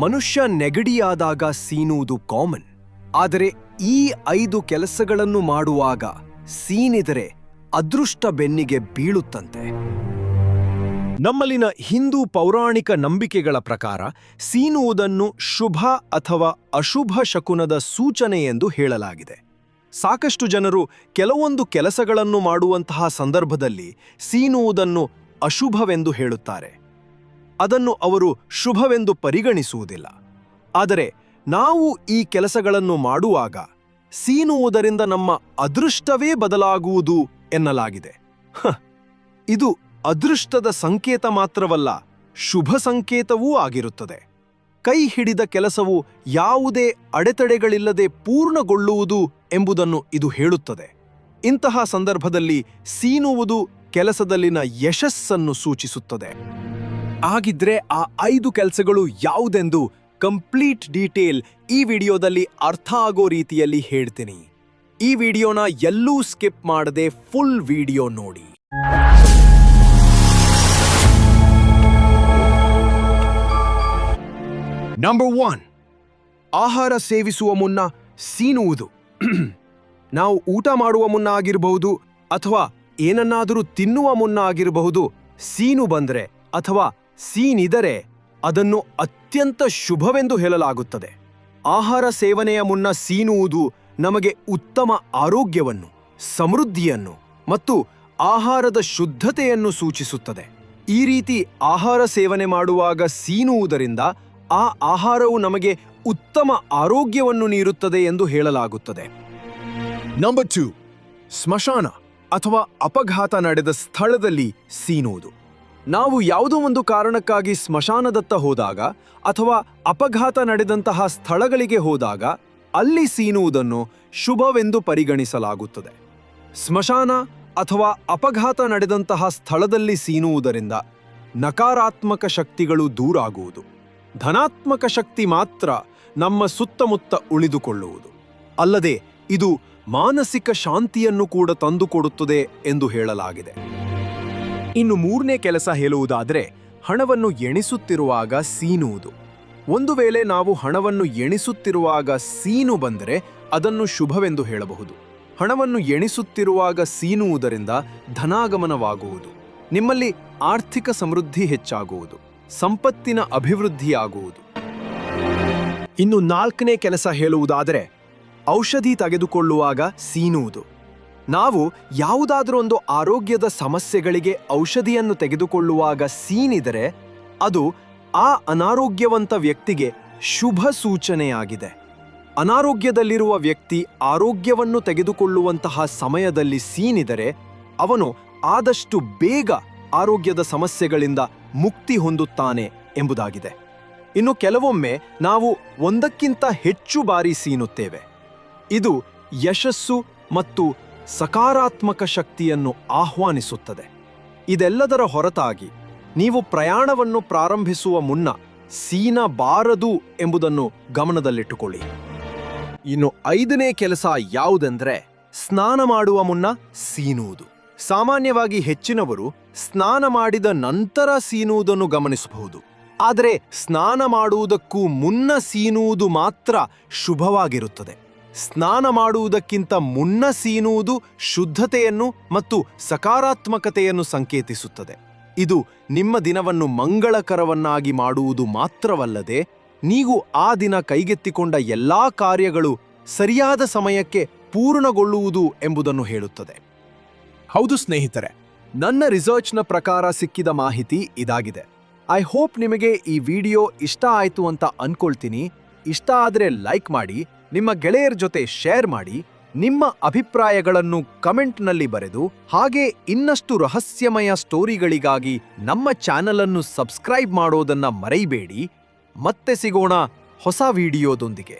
ಮನುಷ್ಯ ನೆಗಡಿಯಾದಾಗ ಸೀನುವುದು ಕಾಮನ್ ಆದರೆ ಈ ಐದು ಕೆಲಸಗಳನ್ನು ಮಾಡುವಾಗ ಸೀನಿದರೆ ಅದೃಷ್ಟ ಬೆನ್ನಿಗೆ ಬೀಳುತ್ತಂತೆ. ನಮ್ಮಲ್ಲಿನ ಹಿಂದೂ ಪೌರಾಣಿಕ ನಂಬಿಕೆಗಳ ಪ್ರಕಾರ ಸೀನುವುದನ್ನು ಶುಭ ಅಥವಾ ಅಶುಭ ಶಕುನದ ಸೂಚನೆ ಎಂದು ಹೇಳಲಾಗಿದೆ. ಸಾಕಷ್ಟು ಜನರು ಕೆಲವೊಂದು ಕೆಲಸಗಳನ್ನು ಮಾಡುವಂತಹ ಸಂದರ್ಭದಲ್ಲಿ ಸೀನುವುದನ್ನು ಅಶುಭವೆಂದು ಹೇಳುತ್ತಾರೆ. ಅದನ್ನು ಅವರು ಶುಭವೆಂದು ಪರಿಗಣಿಸುವುದಿಲ್ಲ. ಆದರೆ ನಾವು ಈ ಕೆಲಸಗಳನ್ನು ಮಾಡುವಾಗ ಸೀನುವುದರಿಂದ ನಮ್ಮ ಅದೃಷ್ಟವೇ ಬದಲಾಗುವುದು ಎನ್ನಲಾಗಿದೆ. ಇದು ಅದೃಷ್ಟದ ಸಂಕೇತ ಮಾತ್ರವಲ್ಲ, ಶುಭ ಸಂಕೇತವೂ ಆಗಿರುತ್ತದೆ. ಕೈ ಹಿಡಿದ ಕೆಲಸವು ಯಾವುದೇ ಅಡೆತಡೆಗಳಿಲ್ಲದೆ ಪೂರ್ಣಗೊಳ್ಳುವುದು ಎಂಬುದನ್ನು ಇದು ಹೇಳುತ್ತದೆ. ಇಂತಹ ಸಂದರ್ಭದಲ್ಲಿ ಸೀನುವುದು ಕೆಲಸದಲ್ಲಿನ ಯಶಸ್ಸನ್ನು ಸೂಚಿಸುತ್ತದೆ. ಆಗಿದ್ರೆ ಆ ಐದು ಕೆಲಸಗಳು ಯಾವುದೆಂದು ಕಂಪ್ಲೀಟ್ ಡೀಟೇಲ್ ಈ ವಿಡಿಯೋದಲ್ಲಿ ಅರ್ಥ ಆಗೋ ರೀತಿಯಲ್ಲಿ ಹೇಳ್ತೀನಿ. ಈ ವಿಡಿಯೋನ ಎಲ್ಲೂ ಸ್ಕಿಪ್ ಮಾಡದೆ ಫುಲ್ ವಿಡಿಯೋ ನೋಡಿ. ನಂಬರ್ ಒನ್ ಆಹಾರ ಸೇವಿಸುವ ಮುನ್ನ ಸೀನುವುದು. ನಾವು ಊಟ ಮಾಡುವ ಮುನ್ನ ಆಗಿರಬಹುದು ಅಥವಾ ಏನನ್ನಾದರೂ ತಿನ್ನುವ ಮುನ್ನ ಆಗಿರಬಹುದು ಸೀನು ಬಂದರೆ ಅಥವಾ ಸೀನಿದರೆ ಅದನ್ನು ಅತ್ಯಂತ ಶುಭವೆಂದು ಹೇಳಲಾಗುತ್ತದೆ. ಆಹಾರ ಸೇವನೆಯ ಮುನ್ನ ಸೀನುವುದು ನಮಗೆ ಉತ್ತಮ ಆರೋಗ್ಯವನ್ನು, ಸಮೃದ್ಧಿಯನ್ನು ಮತ್ತು ಆಹಾರದ ಶುದ್ಧತೆಯನ್ನು ಸೂಚಿಸುತ್ತದೆ. ಈ ರೀತಿ ಆಹಾರ ಸೇವನೆ ಮಾಡುವಾಗ ಸೀನುವುದರಿಂದ ಆ ಆಹಾರವು ನಮಗೆ ಉತ್ತಮ ಆರೋಗ್ಯವನ್ನು ನೀಡುತ್ತದೆ ಎಂದು ಹೇಳಲಾಗುತ್ತದೆ. ನಂಬರ್ ಟು ಸ್ಮಶಾನ ಅಥವಾ ಅಪಘಾತ ನಡೆದ ಸ್ಥಳದಲ್ಲಿ ಸೀನುವುದು. ನಾವು ಯಾವುದೋ ಒಂದು ಕಾರಣಕ್ಕಾಗಿ ಸ್ಮಶಾನದತ್ತ ಹೋದಾಗ ಅಥವಾ ಅಪಘಾತ ನಡೆದಂತಹ ಸ್ಥಳಗಳಿಗೆ ಹೋದಾಗ ಅಲ್ಲಿ ಸೀನುವುದನ್ನು ಶುಭವೆಂದು ಪರಿಗಣಿಸಲಾಗುತ್ತದೆ. ಸ್ಮಶಾನ ಅಥವಾ ಅಪಘಾತ ನಡೆದಂತಹ ಸ್ಥಳದಲ್ಲಿ ಸೀನುವುದರಿಂದ ನಕಾರಾತ್ಮಕ ಶಕ್ತಿಗಳು ದೂರಾಗುವುದು. ಧನಾತ್ಮಕ ಶಕ್ತಿ ಮಾತ್ರ ನಮ್ಮ ಸುತ್ತಮುತ್ತ ಉಳಿದುಕೊಳ್ಳುವುದು. ಅಲ್ಲದೆ ಇದು ಮಾನಸಿಕ ಶಾಂತಿಯನ್ನು ಕೂಡ ತಂದುಕೊಡುತ್ತದೆ ಎಂದು ಹೇಳಲಾಗಿದೆ. ಇನ್ನು ಮೂರನೇ ಕೆಲಸ ಹೇಳುವುದಾದರೆ, ಹಣವನ್ನು ಎಣಿಸುತ್ತಿರುವಾಗ ಸೀನುವುದು. ಒಂದು ವೇಳೆ ನಾವು ಹಣವನ್ನು ಎಣಿಸುತ್ತಿರುವಾಗ ಸೀನು ಬಂದರೆ, ಅದನ್ನು ಶುಭವೆಂದು ಹೇಳಬಹುದು. ಹಣವನ್ನು ಎಣಿಸುತ್ತಿರುವಾಗ ಸೀನುವುದರಿಂದ ಧನಾಗಮನವಾಗುವುದು. ನಿಮ್ಮಲ್ಲಿ ಆರ್ಥಿಕ ಸಮೃದ್ಧಿ ಹೆಚ್ಚಾಗುವುದು. ಸಂಪತ್ತಿನ ಅಭಿವೃದ್ಧಿಯಾಗುವುದು. ಇನ್ನು ನಾಲ್ಕನೇ ಕೆಲಸ ಹೇಳುವುದಾದರೆ, ಔಷಧಿ ತೆಗೆದುಕೊಳ್ಳುವಾಗ ಸೀನುವುದು. ನಾವು ಯಾವುದಾದರೂ ಒಂದು ಆರೋಗ್ಯದ ಸಮಸ್ಯೆಗಳಿಗೆ ಔಷಧಿಯನ್ನು ತೆಗೆದುಕೊಳ್ಳುವಾಗ ಸೀನಿದರೆ ಅದು ಆ ಅನಾರೋಗ್ಯವಂತ ವ್ಯಕ್ತಿಗೆ ಶುಭ ಸೂಚನೆಯಾಗಿದೆ. ಅನಾರೋಗ್ಯದಲ್ಲಿರುವ ವ್ಯಕ್ತಿ ಆರೋಗ್ಯವನ್ನು ತೆಗೆದುಕೊಳ್ಳುವಂತಹ ಸಮಯದಲ್ಲಿ ಸೀನಿದರೆ ಅವನು ಆದಷ್ಟು ಬೇಗ ಆರೋಗ್ಯದ ಸಮಸ್ಯೆಗಳಿಂದ ಮುಕ್ತಿ ಹೊಂದುತ್ತಾನೆ ಎಂಬುದಾಗಿದೆ. ಇನ್ನು ಕೆಲವೊಮ್ಮೆ ನಾವು ಒಂದಕ್ಕಿಂತ ಹೆಚ್ಚು ಬಾರಿ ಸೀನುತ್ತೇವೆ. ಇದು ಯಶಸ್ಸು ಮತ್ತು ಸಕಾರಾತ್ಮಕ ಶಕ್ತಿಯನ್ನು ಆಹ್ವಾನಿಸುತ್ತದೆ. ಇದೆಲ್ಲದರ ಹೊರತಾಗಿ ನೀವು ಪ್ರಯಾಣವನ್ನು ಪ್ರಾರಂಭಿಸುವ ಮುನ್ನ ಸೀನಬಾರದು ಎಂಬುದನ್ನು ಗಮನದಲ್ಲಿಟ್ಟುಕೊಳ್ಳಿ. ಇನ್ನು ಐದನೇ ಕೆಲಸ ಯಾವುದೆಂದರೆ ಸ್ನಾನ ಮಾಡುವ ಮುನ್ನ ಸೀನುವುದು. ಸಾಮಾನ್ಯವಾಗಿ ಹೆಚ್ಚಿನವರು ಸ್ನಾನ ಮಾಡಿದ ನಂತರ ಸೀನುವುದನ್ನು ಗಮನಿಸಬಹುದು. ಆದರೆ ಸ್ನಾನ ಮಾಡುವುದಕ್ಕೂ ಮುನ್ನ ಸೀನುವುದು ಮಾತ್ರ ಶುಭವಾಗಿರುತ್ತದೆ. ಸ್ನಾನ ಮಾಡುವುದಕ್ಕಿಂತ ಮುನ್ನ ಸೀನುವುದು ಶುದ್ಧತೆಯನ್ನು ಮತ್ತು ಸಕಾರಾತ್ಮಕತೆಯನ್ನು ಸಂಕೇತಿಸುತ್ತದೆ. ಇದು ನಿಮ್ಮ ದಿನವನ್ನು ಮಂಗಳಕರವನ್ನಾಗಿ ಮಾಡುವುದು ಮಾತ್ರವಲ್ಲದೆ, ನೀವು ಆ ದಿನ ಕೈಗೆತ್ತಿಕೊಂಡ ಎಲ್ಲಾ ಕಾರ್ಯಗಳು ಸರಿಯಾದ ಸಮಯಕ್ಕೆ ಪೂರ್ಣಗೊಳ್ಳುವುದು ಎಂಬುದನ್ನು ಹೇಳುತ್ತದೆ. ಹೌದು ಸ್ನೇಹಿತರೆ, ನನ್ನ ರಿಸರ್ಚ್ನ ಪ್ರಕಾರ ಸಿಕ್ಕಿದ ಮಾಹಿತಿ ಇದಾಗಿದೆ. ಐ ಹೋಪ್ ನಿಮಗೆ ಈ ವಿಡಿಯೋ ಇಷ್ಟ ಆಯಿತು ಅಂತ ಅನ್ಕೊಳ್ತೀನಿ. ಇಷ್ಟ ಆದರೆ ಲೈಕ್ ಮಾಡಿ ನಿಮ್ಮ ಗೆಳೆಯರ ಜೊತೆ ಶೇರ್ ಮಾಡಿ, ನಿಮ್ಮ ಅಭಿಪ್ರಾಯಗಳನ್ನು ಕಮೆಂಟ್ನಲ್ಲಿ ಬರೆದು, ಹಾಗೆ ಇನ್ನಷ್ಟು ರಹಸ್ಯಮಯ ಸ್ಟೋರಿಗಳಿಗಾಗಿ ನಮ್ಮ ಚಾನಲ್ ಅನ್ನು ಸಬ್ಸ್ಕ್ರೈಬ್ ಮಾಡೋದನ್ನ ಮರೆಯಬೇಡಿ. ಮತ್ತೆ ಸಿಗೋಣ ಹೊಸ ವಿಡಿಯೋದೊಂದಿಗೆ.